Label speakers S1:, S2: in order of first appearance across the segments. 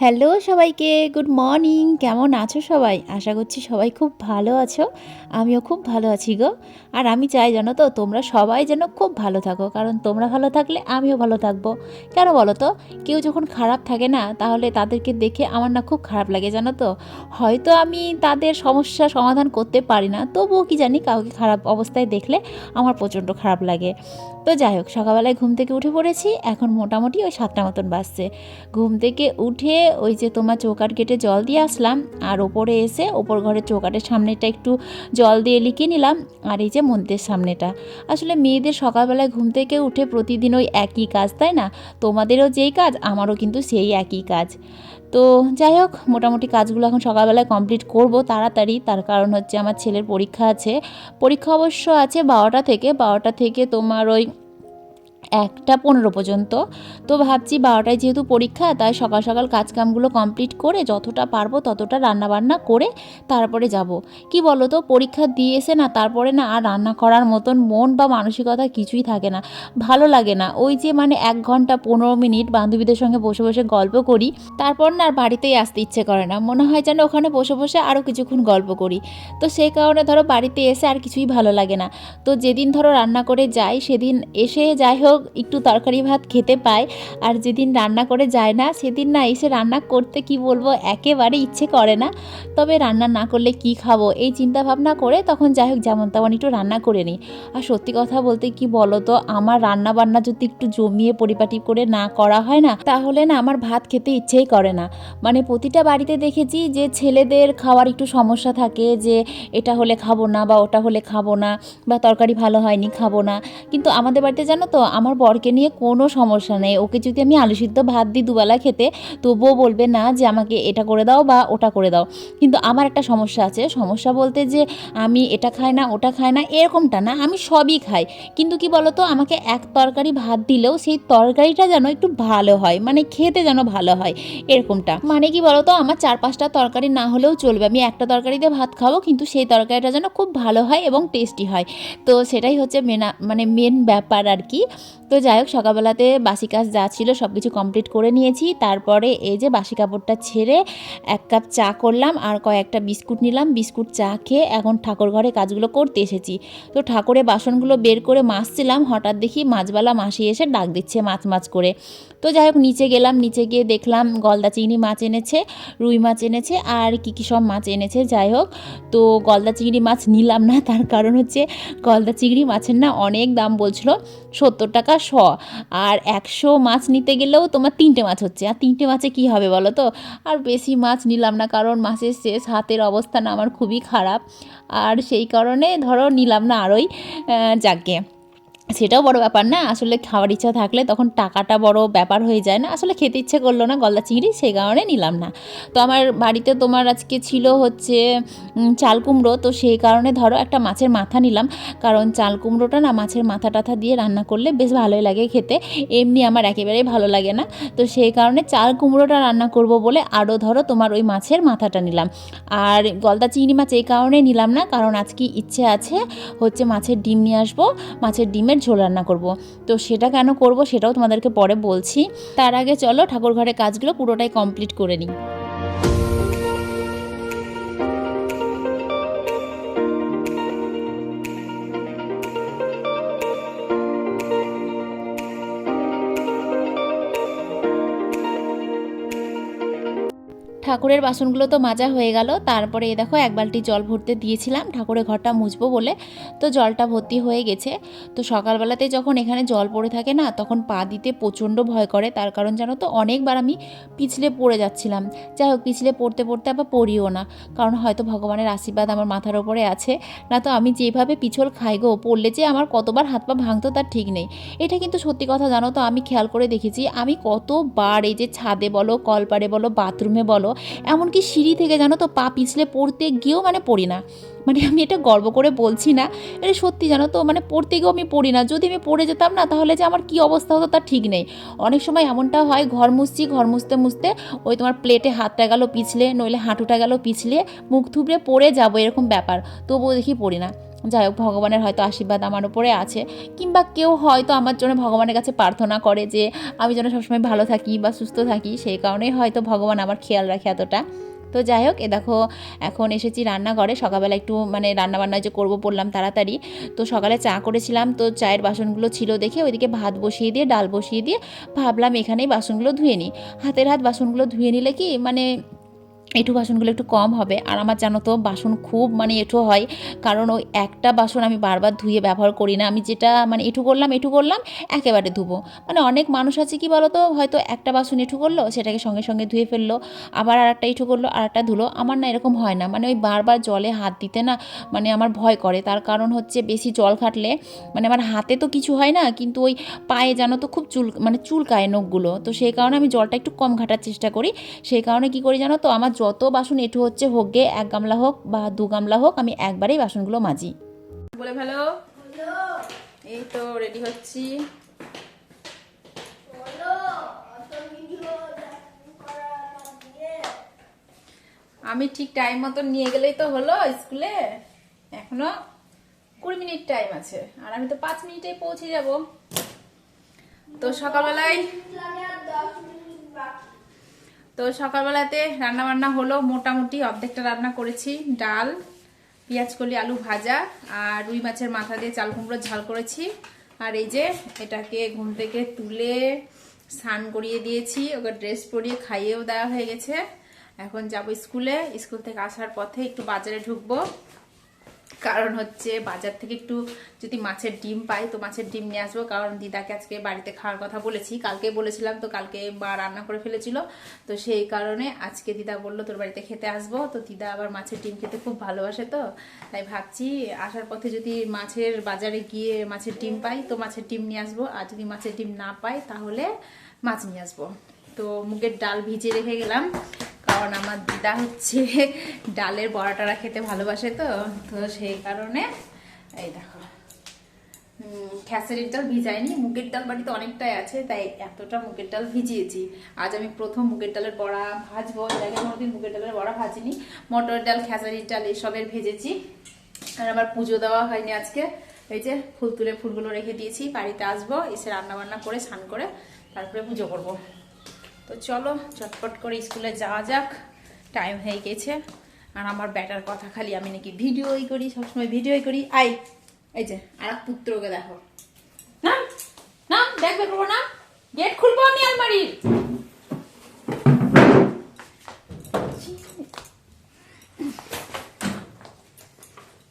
S1: Hello সবাইকে, good morning. কেমন আছো সবাই? আশা করছি সবাই খুব ভালো আছো। আমিও খুব ভালো আছি গো। আর আমি চাই জানো তো, তোমরা সবাই যেন খুব ভালো থাকো। কারণ তোমরা ভালো থাকলে আমিও ভালো থাকব। কেন বলো তো? কেউ যখন খারাপ থাকে না, তাহলে তাদেরকে দেখে আমার না খুব খারাপ লাগে, জানো তো? হয়তো আমি তাদের সমস্যা সমাধান করতে পারি না, তবুও কি জানি কাউকে খারাপ অবস্থায় দেখলে আমার প্রচণ্ড খারাপ লাগে। তো যাই হোক, সকালবেলায় ঘুম থেকে উঠে পড়েছি। এখন মোটামুটি ওই সাতটা মতন বাজছে। ঘুম থেকে উঠে ওই যে তোমার চৌকাট কেটে জল দিয়ে আসলাম, আর ওপরে এসে ওপর ঘরের চৌকাটের সামনেটা একটু জল দিয়ে লিখে নিলাম, আর এই যে মন্দিরের সামনেটা। আসলে মেয়েদের সকালবেলায় ঘুম থেকে উঠে প্রতিদিন ওই একই কাজ, তাই না? তোমাদেরও যেই কাজ, আমারও কিন্তু সেই একই কাজ। তো যাই হোক, মোটামুটি কাজগুলো এখন সকালবেলায় কমপ্লিট করব তাড়াতাড়ি, তার কারণ হচ্ছে আমার ছেলের পরীক্ষা আছে। পরীক্ষা অবশ্য আছে বারোটা থেকে বারোটা থেকে তোমার ওই একটা পনেরো পর্যন্ত। তো ভাবছি বারোটায় যেহেতু পরীক্ষা, তাই সকাল সকাল কাজকামগুলো কমপ্লিট করে যতটা পারব ততটা রান্নাবান্না করে তারপরে যাব। কি বলো তো পরীক্ষা দিয়ে এসে না, তারপরে না আর রান্না করার মতন মন বা মানসিকতা কিছুই থাকে না। ভালো লাগে না। ওই যে মানে এক ঘণ্টা পনেরো মিনিট বান্ধবীদের সঙ্গে বসে বসে গল্প করি, তারপর না আর বাড়িতেই আসতে ইচ্ছে করে না। মনে হয় যেন ওখানে বসে বসে আরও কিছুক্ষণ গল্প করি। তো সেই কারণে ধরো বাড়িতে এসে আর কিছুই ভালো লাগে না। তো যেদিন ধরো রান্না করে যাই, সেদিন এসে যাই হোক একটু তরকারি ভাত খেতে পাই আর যেদিন রান্না করে যায় না, সেদিন না এসে রান্না করতে কি বলব, একেবারে ইচ্ছে করে না। তবে রান্না না করলে কি খাব? এই চিন্তা ভাবনা করে তখন যাই হোক, যেমন তেমন একটু রান্না করে নিই। আর সত্যি কথা বলতে কি বলো তো আমার রান্না বান্না যদি একটু জমিয়ে পরিপাটি করে না করা হয় না, তাহলে না আমার ভাত খেতে ইচ্ছেই করে না। মানে প্রতিটা বাড়িতে দেখেছি যে ছেলেদের খাওয়ার একটু সমস্যা থাকে, যে এটা হলে খাব না বা ওটা হলে খাব না, বা তরকারি ভালো হয়নি, খাব না। কিন্তু আমাদের বাড়িতে জানো তো, আমার বরকে নিয়ে কোনো সমস্যা নেই। ওকে যদি আমি আলু সিদ্ধ ভাত দিই দুবেলা খেতে, তবুও বলবে না যে আমাকে এটা করে দাও বা ওটা করে দাও। কিন্তু আমার একটা সমস্যা আছে। সমস্যা বলতে যে আমি এটা খাই না, ওটা খাই না, এরকমটা না। আমি সবই খাই। কিন্তু কি বলতো, আমাকে এক তরকারি ভাত দিলেও সেই তরকারিটা যেন একটু ভালো হয় মানে খেতে যেন ভালো হয়, এরকমটা। মানে কি বলতো, আমার চার পাঁচটা তরকারি না হলেও চলবে। আমি একটা তরকারিতে ভাত খাব, কিন্তু সেই তরকারিটা যেন খুব ভালো হয় এবং টেস্টি হয়। তো সেটাই হচ্ছে মেনা মানে মেন ব্যাপার আর কি। তো যাই হোক, সকালবেলাতে বাসি কাজ যা ছিল সব কিছু কমপ্লিট করে নিয়েছি। তারপরে এই যে বাসি কাপড়টা ছেড়ে এক কাপ চা করলাম আর কয়েকটা বিস্কুট নিলাম। বিস্কুট চা খেয়ে এখন ঠাকুর ঘরে কাজগুলো করতে এসেছি। তো ঠাকুরের বাসনগুলো বের করে মাছছিলাম হঠাৎ দেখি মাছবালা মাসি এসে ডাক দিচ্ছে মাছ মাছ করে। তো যাই হোক, নিচে গেলাম। নিচে গিয়ে দেখলাম গলদা চিংড়ি মাছ এনেছে, রুই মাছ এনেছে আর কী কী সব মাছ এনেছে। যাই হোক, তো গলদা চিংড়ি মাছ নিলাম না। তার কারণ হচ্ছে গলদা চিংড়ি মাছের না অনেক দাম বলছিল। সত্তর টাকা শ আর একশো মাছ নিতে গেলেও তোমার তিনটে মাছ হচ্ছে। আর তিনটে মাছে কি হবে বলো তো? আর বেশি মাছ নিলাম না, কারণ মাছের শেষ হাতের অবস্থা না আমার খুবই খারাপ। আর সেই কারণে ধরো নিলাম না আরোই যাকে। সেটাও বড় ব্যাপার না। আসলে খাওয়ার ইচ্ছা থাকলে তখন টাকাটা বড় ব্যাপার হয়ে যায় না। আসলে খেতে ইচ্ছে করল না, গলদা চিংড়ি সেই কারণে নিলাম না। তো আমার বাড়িতে তোমার আজকে ছিল হচ্ছে চাল কুমড়ো। তো সেই কারণে ধরো একটা মাছের মাথা নিলাম। কারণ চাল কুমড়োটা না মাছের মাথা টাথা দিয়ে রান্না করলে বেশ ভালোই লাগে খেতে। এমনি আমার একেবারেই ভালো লাগে না। তো সেই কারণে চাল কুমড়োটা রান্না করব বলে আরও ধরো তোমার ওই মাছের মাথাটা নিলাম। আর গলদা চিংড়ি মাছ এই কারণে নিলাম না। কারণ আজকে ইচ্ছে আছে হচ্ছে মাছের ডিম নিয়ে আসব। মাছের ডিমের ঝোল রান্না করব। তো সেটা কেন করব সেটাও তোমাদেরকে পরে বলছি। তার আগে চলো ঠাকুর ঘরে কাজগুলো পুরোটাই কমপ্লিট করে নিই। ঠাকুরের বাসনগুলো তো মাজা হয়ে গেল। তারপরে এ দেখো এক বালতি জল ভরতে দিয়েছিলাম। ঠাকুরের ঘরটা মুছবো বলে তো জলটা ভর্তি হয়ে গেছে। তো সকালবেলাতে যখন এখানে জল পড়ে থাকে না, তখন পা দিতে প্রচণ্ড ভয় করে। তার কারণ জানো তো, অনেকবার আমি পিছলে পড়ে যাচ্ছিলাম। যাই হোক, পিছলে পড়তে পড়তে আবার পড়িও না। কারণ হয়তো ভগবানের আশীর্বাদ আমার মাথার ওপরে আছে। না তো আমি যেভাবে পিছল খাই গো, পড়লে যে আমার কতবার হাত পা ভাঙতো তার ঠিক নেই। এটা কিন্তু সত্যি কথা জানো তো, আমি খেয়াল করে দেখেছি। আমি কতবার এই যে ছাদে বলো কলপারে বলো, বাথরুমে বলো এমনকি সিঁড়ি থেকে জানো তো পা পিছলে পড়তে গিয়েও মানে পড়ি না। মানে আমি এটা গর্ব করে বলছি না, এটা সত্যি জানো তো মানে পড়তে গিয়েও আমি পড়ি না। যদি আমি পড়ে যেতাম না, তাহলে যে আমার কী অবস্থা হতো তা ঠিক নেই। অনেক সময় এমনটা হয়, ঘর মুছছি, ঘর মুছতে মুছতে ওই তোমার প্লেটে হাতটা গেল পিছলে, নইলে হাঁটুটা গেল পিছলে, মুখ থুবড়ে পড়ে যাব, এরকম ব্যাপার। তবুও দেখি পড়ি না। যাই হোক, ভগবানের হয়তো আশীর্বাদ আমার উপরে আছে। কিংবা কেউ হয়তো আমার জন্য ভগবানের কাছে প্রার্থনা করে যে, আমি যেন সবসময় ভালো থাকি বা সুস্থ থাকি, সেই কারণেই হয়তো ভগবান আমার খেয়াল রাখে এতটা। তো যাই হোক, এ দেখো, এখন এসেছি রান্নাঘরে। সকালবেলা একটু মানে রান্নাবান্না যে করব বললাম তাড়াতাড়ি। তো সকালে চা করেছিলাম, তো চায়ের বাসনগুলো ছিল দেখে ওইদিকে ভাত বসিয়ে দিয়ে, ডাল বসিয়ে দিয়ে ভাবলাম এখানেই বাসনগুলো ধুয়ে নিই। হাতের হাত বাসনগুলো ধুয়ে নিলে কি মানে এঁঠু বাসনগুলো একটু কম হবে। আর আমার জানো তো, বাসন খুব মানে এঁঠো হয়। কারণ ওই একটা বাসন আমি বারবার ধুয়ে ব্যবহার করি না। আমি যেটা মানে এঁঠু করলাম এঁঠু করলাম, একেবারে ধুবো। মানে অনেক মানুষ আছে কি বলো তো হয়তো একটা বাসন এঁঠু করল, সেটাকে সঙ্গে সঙ্গে ধুয়ে ফেলল, আবার আর একটা এঁঠু করল আর একটা ধুলো। আমার না এরকম হয় না। মানে ওই বারবার জলে হাত দিতে না মানে আমার ভয় করে। তার কারণ হচ্ছে বেশি জল খাটলে মানে আমার হাতে তো কিছু হয় না, কিন্তু ওই পায়ে জানো তো খুব চুল মানে চুলকায় নখগুলো। তো সেই কারণে আমি জলটা একটু কম ঘাটার চেষ্টা করি। সেই কারণে কি করি জানো তো, আমার যত বাসন এঁঠু হচ্ছে হোক গে এক গামলা হোক বা দু গামলা হোক, আমি একবারেই বাসনগুলো মাজি। বলে ভালো এই তো রেডি হচ্ছি। আমি ঠিক টাইম মতো নিয়ে গেলেই তো হলো স্কুলে। এখনও কুড়ি মিনিট টাইম আছে। আর আমি তো পাঁচ মিনিটেই পৌঁছে যাব। তো সকালবেলায় তো সকালবেলাতে রান্না বান্না হলো। মোটামুটি অর্ধেকটা রান্না করেছি। ডাল পেঁয়াজ কলি আলু ভাজা আর রুই মাছের মাথা দিয়ে চাল কুমড়ো ঝাল করেছি। আর এই যে এটাকে ঘুম থেকে তুলে স্নান করিয়ে দিয়েছি। ওকে ড্রেস পরিয়ে খাইয়েও দেওয়া হয়ে গেছে। এখন যাব স্কুলে। স্কুল থেকে আসার পথে একটু বাজারে ঢুকবো। কারণ হচ্ছে বাজার থেকে একটু যদি মাছের ডিম পাই, তো মাছের ডিম নিয়ে আসব। কারণ দিদাকে আজকে বাড়িতে খাওয়ার কথা বলেছি। কালকে বলেছিলাম তো কালকে মা রান্না করে ফেলেছিল। তো সেই কারণে আজকে দিদা বলল, তোর বাড়িতে খেতে আসব। তো দিদা আবার মাছের ডিম খেতে খুব ভালোবাসে তো। তাই ভাবছি আসার পথে যদি মাছের বাজারে গিয়ে মাছের ডিম পাই, তো মাছের ডিম নিয়ে আসব। আর যদি মাছের ডিম না পাই, তাহলে মাছ নিয়ে আসব। তো মুগের ডাল ভিজে রেখে গেলাম। কারণ আমার দিদা হচ্ছে ডালের বড়াটারা খেতে ভালোবাসে তো তো সেই কারণে, এই দেখো। খেসারির ডাল ভিজাইনি, মুগের ডাল বাড়িতে অনেকটাই আছে, তাই এতটা মুগের ডাল ভিজিয়েছি। আজ আমি প্রথম মুগের ডালের বড়া ভাজবো এর আগে কোনোদিন মুগের ডালের বড়া ভাজিনি। মটর ডাল, খেসারির ডাল, এসবের ভেজেছি। আর আবার পুজো দেওয়া হয়নি আজকে। এই যে, ফুল তুলে ফুলগুলো রেখে দিয়েছি, বাড়িতে আসব, এসে রান্না বান্না করে, স্নান করে, তারপরে পুজো করব। তো চলো, চটপট করে স্কুলে যাওয়া যাক। টাইম হয়ে গেছে। আর আমার ব্যাটার কথা খালি আমি নাকি ভিডিওই করি, সবসময় ভিডিওই করি। আই, এই যে আর পুত্রকে দেখো। না না বের করব না? গেট খুলবো আমি আলমারির।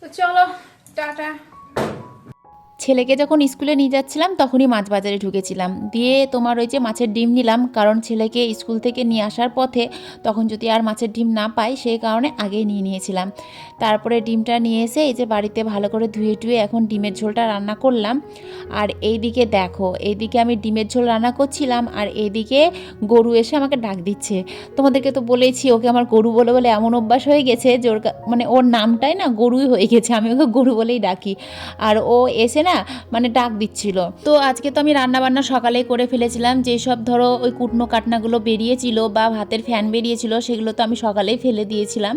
S1: তো চলো, টাটা। ছেলেকে যখন স্কুলে নিয়ে যাচ্ছিলাম, তখনই মাছ বাজারে ঢুকেছিলাম। দিয়ে তোমার ওই যে মাছের ডিম নিলাম, কারণ ছেলেকে স্কুল থেকে নিয়ে আসার পথে তখন যদি আর মাছের ডিম না পাই সেই কারণে আগেই নিয়ে নিয়েছিলাম। তারপরে ডিমটা নিয়ে এসে এই যে বাড়িতে ভালো করে ধুয়ে টুয়ে এখন ডিমের ঝোলটা রান্না করলাম। আর এই দিকে দেখো, এইদিকে আমি ডিমের ঝোল রান্না করছিলাম, আর এইদিকে গরু এসে আমাকে ডাক দিচ্ছে। তোমাদেরকে তো বলেইছি, ওকে আমার গরু বলে বলে এমন অভ্যাস হয়ে গেছে যে ওর মানে ওর নামটাই না গরুই হয়ে গেছে, আমি ওকে গরু বলেই ডাকি। আর ও এসে না মানে ডাক দিচ্ছিল। তো আজকে তো আমি রান্না বান্না সকালেই করে ফেলেছিলাম। যেসব ধরো ওই কুটনো কাটনাগুলো বেরিয়েছিল বা ভাতের ফ্যান বেরিয়েছিল, সেগুলো তো আমি সকালেই ফেলে দিয়েছিলাম।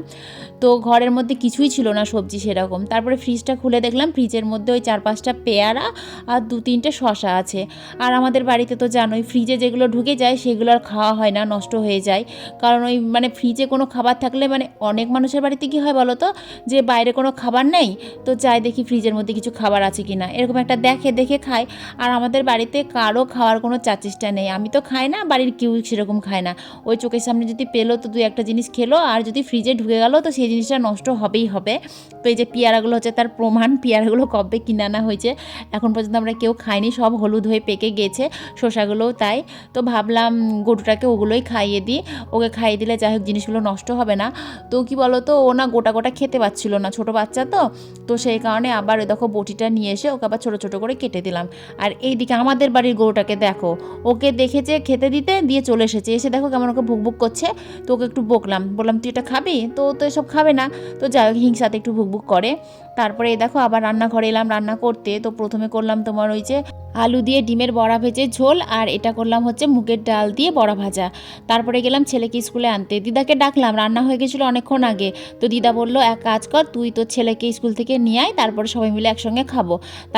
S1: তো ঘরের মধ্যে কিছুই ছিল না সবজি সেরকম। তারপরে ফ্রিজটা খুলে দেখলাম ফ্রিজের মধ্যে ওই চার পাঁচটা পেয়ারা আর দু তিনটে শশা আছে। আর আমাদের বাড়িতে তো জানোই ফ্রিজে যেগুলো ঢুকে যায়, সেগুলো আর খাওয়া হয় না, নষ্ট হয়ে যায়। কারণ ওই মানে ফ্রিজে কোনো খাবার থাকলে মানে অনেক মানুষের বাড়িতে কি হয় বলো তো? যে বাইরে কোনো খাবার নেই, তো চাই দেখি ফ্রিজের মধ্যে কিছু খাবার আছে কি না এরকম একটা দেখে দেখে খায়। আর আমাদের বাড়িতে কারও খাওয়ার কোনো চাচিষ্টা নেই। আমি তো খাই না, বাড়ির কেউ সেরকম খায় না। ওই চোখের সামনে যদি পেল তো দু একটা জিনিস খেলো, আর যদি ফ্রিজে ঢুকে গেলো তো সেই জিনিসটা নষ্ট হবেই হবে। তো এই যে পেয়ারাগুলো হচ্ছে তার প্রমাণ, পেয়ারাগুলো কবে কিনে আনা হয়েছে, এখন পর্যন্ত আমরা কেউ খাইনি, সব হলুদ হয়ে পেকে গেছে, শসাগুলোও তাই। তো ভাবলাম গরুটাকে ওগুলোই খাইয়ে দিই। ওকে খাইয়ে দিলে যাই হোক, জিনিসগুলো নষ্ট হবে না। তো কি বলো তো ও না গোটা গোটা খেতে পাচ্ছিল না, ছোট বাচ্চা তো। তো সেই কারণে আবার দেখো বটিটা নিয়ে এসে ওকে আবার লঙ্কা ছোট ছোট করে কেটে দিলাম। আর এইদিকে আমাদের বাড়ির গরুটাকে দেখো, ওকে দেখেছে, খেতে দিতে দিয়ে চলে এসেছে। এসে দেখো কেমন ওকে ভুক ভুক করছে। তো ওকে একটু বকলাম, বললাম, তুই এটা খাবি? তো তো এসব খাবে না। তো যাই হোক, হিংসাতে একটু ভুক ভুক করে। তারপরে দেখো আবার রান্নাঘরে এলাম, রান্না করতে। তো প্রথমে করলাম তোমার ওই যে আলু দিয়ে ডিমের বড়া ভেজে ঝোল, আর এটা করলাম হচ্ছে মুগের ডাল দিয়ে বড়া ভাজা। তারপরে গেলাম ছেলেকে স্কুলে আনতে। দিদাকে ডাকলাম, রান্না হয়ে গেছিল অনেকক্ষণ আগে। তো দিদা বলল, এক কাজ কর, তুই তোর ছেলেকে স্কুল থেকে নিয়ে আয়, তারপরে সবাই মিলে একসঙ্গে খাব।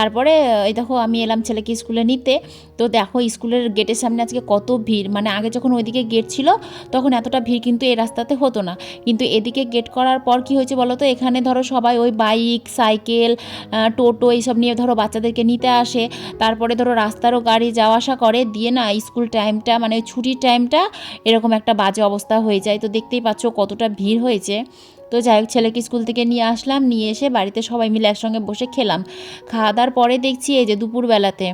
S1: তারপরে, এই দেখো আমি এলাম ছেলেকে স্কুলে নিতে। তো দেখো স্কুলের গেটের সামনে আজকে কত ভিড়। মানে আগে যখন ওইদিকে গেট ছিল, তখন এতটা ভিড় কিন্তু এই রাস্তাতে হতো না। কিন্তু এদিকে গেট করার পর কি হয়েছে বলো তো? এখানে ধরো সবাই ওই বাইক, সাইকেল টোটো এইসব নিয়ে ধরো বাচ্চাদেরকে নিতে আসে। তারপরে ধরো রাস্তারও গাড়ি যাওয়া আসা করে। দিয়ে না স্কুল টাইমটা মানে ছুটির টাইমটা এরকম একটা বাজে অবস্থা হয়ে যায়। তো দেখতেই পাচ্ছ কতটা ভিড় হয়েছে। তো যাই হোক, ছেলেকে স্কুল থেকে নিয়ে আসলাম, নিয়ে এসে বাড়িতে সবাই মিলে একসঙ্গে বসে খেলাম। খাওয়া দাওয়ার পরে দেখছি এই যে দুপুরবেলাতে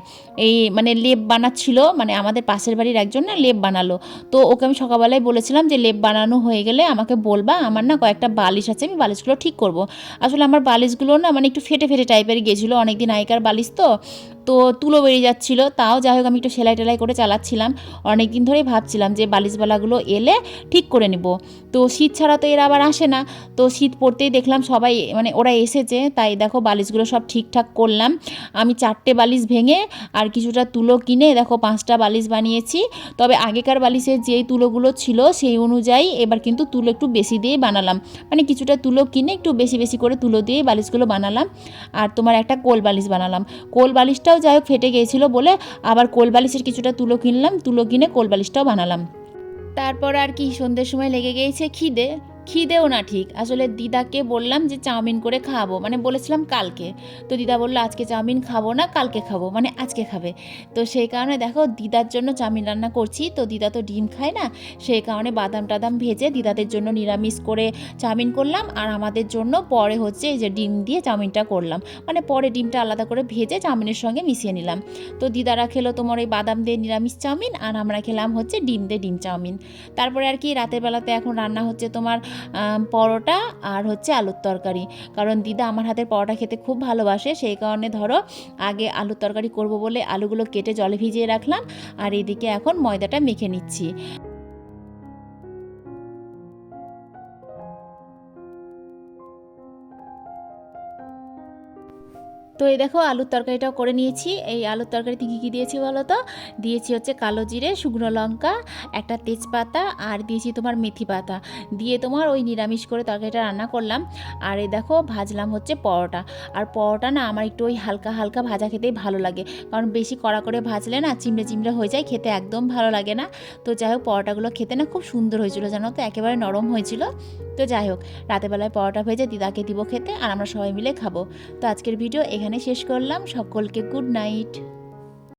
S1: এই মানে লেপ বানাচ্ছিল মানে আমাদের পাশের বাড়ির একজন না লেপ বানালো। তো ওকে আমি সকালবেলায় বলেছিলাম যে লেপ বানানো হয়ে গেলে আমাকে বলবা, আমার না কয়েকটা বালিশ আছে, আমি বালিশগুলো ঠিক করব। আসলে আমার বালিশগুলো না মানে একটু ফেটে ফেটে টাইপের গেছিল, অনেকদিন আগেকার বালিশ তো। তো তুলো বেরিয়ে যাচ্ছিল, তাও যাই হোক আমি একটু সেলাই টেলাই করে চালাচ্ছিলাম। অনেক দিন ধরেই ভাবছিলাম যে বালিশবালাগুলো এলে ঠিক করে নেব। তো শীত ছাড়া তো এরা আবার আসে না। তো শীত পড়তেই দেখলাম সবাই মানে ওরা এসেছে, তাই দেখো বালিশগুলো সব ঠিকঠাক করলাম। আমি চারটে বালিশ ভেঙে আর কিছুটা তুলো কিনে দেখো পাঁচটা বালিশ বানিয়েছি। তবে আগেকার বালিশের যেই তুলোগুলো ছিল সেই অনুযায়ী এবার কিন্তু তুলো একটু বেশি দিয়ে বানালাম। মানে কিছুটা তুলো কিনে একটু বেশি বেশি করে তুলো দিয়ে বালিশগুলো বানালাম। আর তোমার একটা কোল বালিশ বানালাম। কোল বালিশটাও যাই হোক ফেটে গিয়েছিল বলে আবার কোল বালিশের কিছুটা তুলো কিনলাম, তুলো কিনে কোল বালিশটাও বানালাম। তারপর আর কি সন্ধ্যের সময় লেগে গিয়েছে খিদে। খিদেও না ঠিক। আসলে দিদাকে বললাম যে চাউমিন করে খাব। মানে বলেছিলাম কালকে। তো দিদা বলল, আজকে চাউমিন খাব না, কালকে খাব। মানে আজকে খাবে। তো সেই কারণে দেখো, দিদার জন্য চাউমিন রান্না করছি। তো দিদা তো ডিম খায় না। সেই কারণে বাদাম টাদাম ভেজে দিদাদের জন্য নিরামিষ করে চাউমিন করলাম। আর আমাদের জন্য পরে হচ্ছে এই যে ডিম দিয়ে চাউমিনটা করলাম। মানে পরে ডিমটা আলাদা করে ভেজে চাউমিনের সঙ্গে মিশিয়ে নিলাম। তো দিদারা খেলো তোমার ওই বাদাম দিয়ে নিরামিষ চাউমিন, আর আমরা খেলাম হচ্ছে ডিম দিয়ে ডিম চাউমিন। তারপরে আর কি, রাতের বেলাতে এখন রান্না হচ্ছে তোমার পরোটা আর হচ্ছে আলুর তরকারি। কারণ দিদা আমার হাতের পরোটা খেতে খুব ভালোবাসে, সেই কারণে ধরো আগে আলুর তরকারি করব বলে আলুগুলো কেটে জলে ভিজিয়ে রাখলাম, আর এদিকে এখন ময়দাটা মেখে নিচ্ছি। তো এই দেখো আলুর তরকারিটাও করে নিয়েছি। এই আলুর তরকারিতে কী কী দিয়েছি বলো তো? দিয়েছি হচ্ছে কালো জিরে, শুকনো লঙ্কা, একটা তেজপাতা আর দিয়েছি তোমার মেথি পাতা। দিয়ে তোমার ওই নিরামিষ করে তরকারিটা রান্না করলাম। আর এই দেখো ভাজলাম হচ্ছে পরোটা। আর পরোটা না আমার একটু ওই হালকা হালকা ভাজা খেতেই ভালো লাগে। কারণ বেশি কড়া করে ভাজলে না চিমড়ে চিমড়ে হয়ে যায়, খেতে একদম ভালো লাগে না। তো যাই হোক, পরোটাগুলো খেতে না খুব সুন্দর হয়েছিল জানো তো? একেবারে নরম হয়েছিল। তো যাই হোক রাতেবেলায় পরোটা ভেজে দিদাকে দিব খেতে আর আমরা সবাই মিলে খাব। তো আজকের ভিডিও এখানে শেষ করলাম। সকলকে গুড নাইট